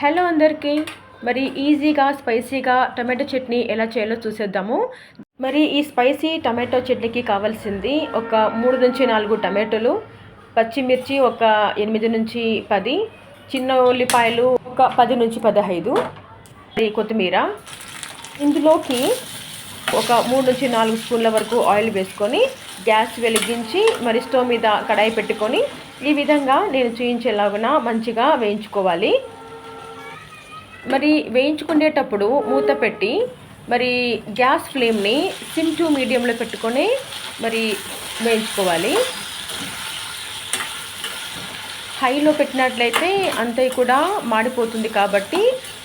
Hello అందరికీ. మరి ఈజీగా స్పైసీగా టమాటో చట్నీ ఎలా చేయాలో చూసేద్దాము. మరి ఈ స్పైసీ టమాటో చట్నీకి కావాల్సింది ఒక మూడు నుంచి నాలుగు టమాటోలు పచ్చిమిర్చి ఒక ఎనిమిది నుంచి పది చిన్న ఉల్లిపాయలు ఒక పది నుంచి పదహైదు మరి కొత్తిమీర. ఇందులోకి ఒక మూడు నుంచి నాలుగు స్పూన్ల వరకు ఆయిల్ వేసుకొని గ్యాస్ వెలిగించి మరి స్టవ్ మీద కడాయి పెట్టుకొని ఈ విధంగా నేను చూయించేలాగున మంచిగా వేయించుకోవాలి. మరి వేయించుకునేటప్పుడు మూత పెట్టి మరి గ్యాస్ ఫ్లేమ్ని సిమ్ టు మీడియంలో పెట్టుకొని మరి వేయించుకోవాలి. హైలో పెట్టినట్లయితే అంతే కూడా మాడిపోతుంది కాబట్టి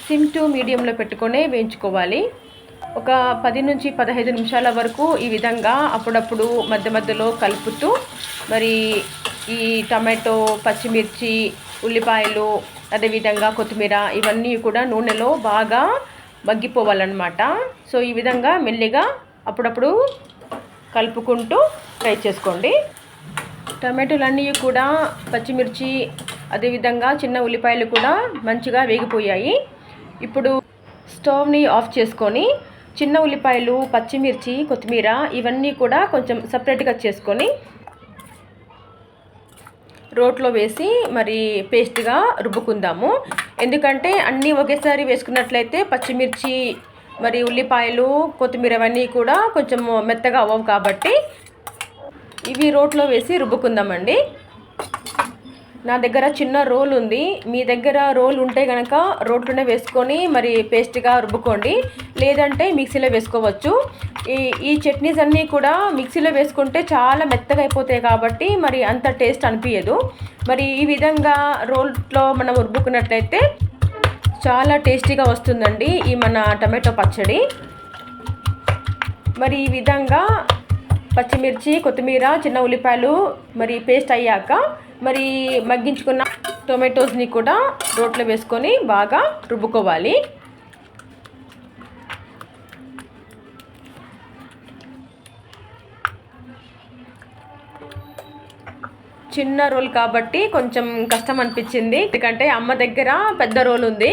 సిమ్ టు మీడియంలో పెట్టుకొని వేయించుకోవాలి. ఒక పది నుంచి పదహైదు నిమిషాల వరకు ఈ విధంగా అప్పుడప్పుడు మధ్య మధ్యలో కలుపుతూ మరి ఈ టమాటో పచ్చిమిర్చి ఉల్లిపాయలు అదేవిధంగా కొత్తిమీర ఇవన్నీ కూడా నూనెలో బాగా మగ్గిపోవాలన్నమాట. సో ఈ విధంగా మెల్లిగా అప్పుడప్పుడు కలుపుకుంటూ ఫ్రై చేసుకోండి. టమాటోలు అన్నీ కూడా పచ్చిమిర్చి అదేవిధంగా చిన్న ఉల్లిపాయలు కూడా మంచిగా వేగిపోయాయి. ఇప్పుడు స్టవ్ని ఆఫ్ చేసుకొని చిన్న ఉల్లిపాయలు పచ్చిమిర్చి కొత్తిమీర ఇవన్నీ కూడా కొంచెం సపరేట్గా చేసుకొని రోట్లో వేసి మరి పేస్ట్గా రుబ్బుకుందాము. ఎందుకంటే అన్నీ ఒకేసారి వేసుకున్నట్లయితే పచ్చిమిర్చి మరి ఉల్లిపాయలు కొత్తిమీర అవన్నీ కూడా కొంచెం మెత్తగా అవ్వవు కాబట్టి ఇవి రోట్లో వేసి రుబ్బుకుందామండి. నా దగ్గర చిన్న రోల్ ఉంది. మీ దగ్గర రోల్ ఉంటే కనుక రోట్లోనే వేసుకొని మరి పేస్ట్గా రుబ్బుకోండి. లేదంటే మిక్సీలో వేసుకోవచ్చు. ఈ ఈ చట్నీస్ అన్నీ కూడా మిక్సీలో వేసుకుంటే చాలా మెత్తగా అయిపోతాయి కాబట్టి మరి అంత టేస్ట్ అనిపించదు మరి ఈ విధంగా రోల్లో మనం రుబ్బుకున్నట్లయితే చాలా టేస్టీగా వస్తుందండి ఈ మన టమాటో పచ్చడి. మరి ఈ విధంగా పచ్చిమిర్చి కొత్తిమీర చిన్న ఉల్లిపాయలు మరి పేస్ట్ అయ్యాక మరి మగ్గించుకున్న టొమాటోస్ని కూడా రోట్లో వేసుకొని బాగా రుబ్బుకోవాలి. చిన్న రోల్ కాబట్టి కొంచెం కష్టం అనిపించింది. ఎందుకంటే అమ్మ దగ్గర పెద్ద రోల్ ఉంది.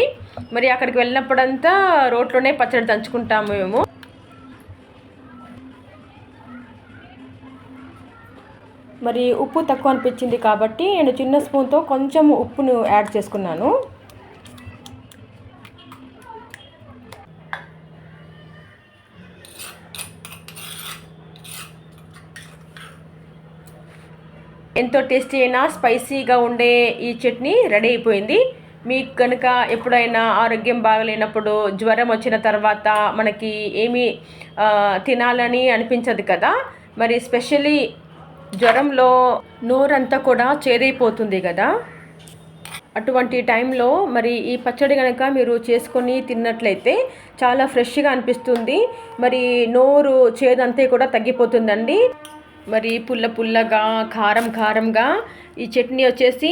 మరి అక్కడికి వెళ్ళినప్పుడంతా రోట్లోనే పచ్చడి దంచుకుంటాము మేము. మరి ఉప్పు తక్కువ అనిపించింది కాబట్టి నేను చిన్న స్పూన్తో కొంచెం ఉప్పును యాడ్ చేసుకున్నాను. ఎంతో టేస్టీ అయినా స్పైసీగా ఉండే ఈ చట్నీ రెడీ అయిపోయింది. మీకు కనుక ఎప్పుడైనా ఆరోగ్యం బాగలేనప్పుడు జ్వరం వచ్చిన తర్వాత మనకి ఏమీ తినాలని అనిపించదు కదా? మరి స్పెషలీ జ్వరంలో నోరంతా కూడా చేదైపోతుంది కదా? అటువంటి టైంలో మరి ఈ పచ్చడి కనుక మీరు చేసుకొని తిన్నట్లయితే చాలా ఫ్రెష్గా అనిపిస్తుంది. మరి నోరు చేదంతే కూడా తగ్గిపోతుందండి. మరి పుల్ల పుల్లగా కారం కారంగా ఈ చట్నీ వచ్చేసి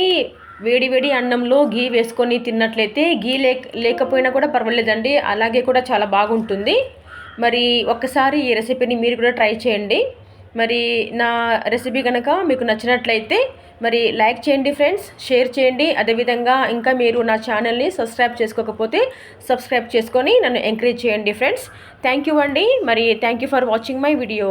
వేడి వేడి అన్నంలో గీ వేసుకొని తిన్నట్లయితే గీ లేక లేకపోయినా కూడా పర్వాలేదండి. అలాగే కూడా చాలా బాగుంటుంది. మరి ఒక్కసారి ఈ రెసిపీని మీరు కూడా ట్రై చేయండి. మరి నా రెసిపీ కనుక మీకు నచ్చినట్లయితే మరి లైక్ చేయండి ఫ్రెండ్స్ షేర్ చేయండి. అదేవిధంగా ఇంకా మీరు నా ఛానల్ని సబ్స్క్రైబ్ చేసుకోకపోతే సబ్స్క్రైబ్ చేసుకొని నన్ను ఎంకరేజ్ చేయండి ఫ్రెండ్స్. థ్యాంక్ యూ అండి. మరి thank you for watching my video.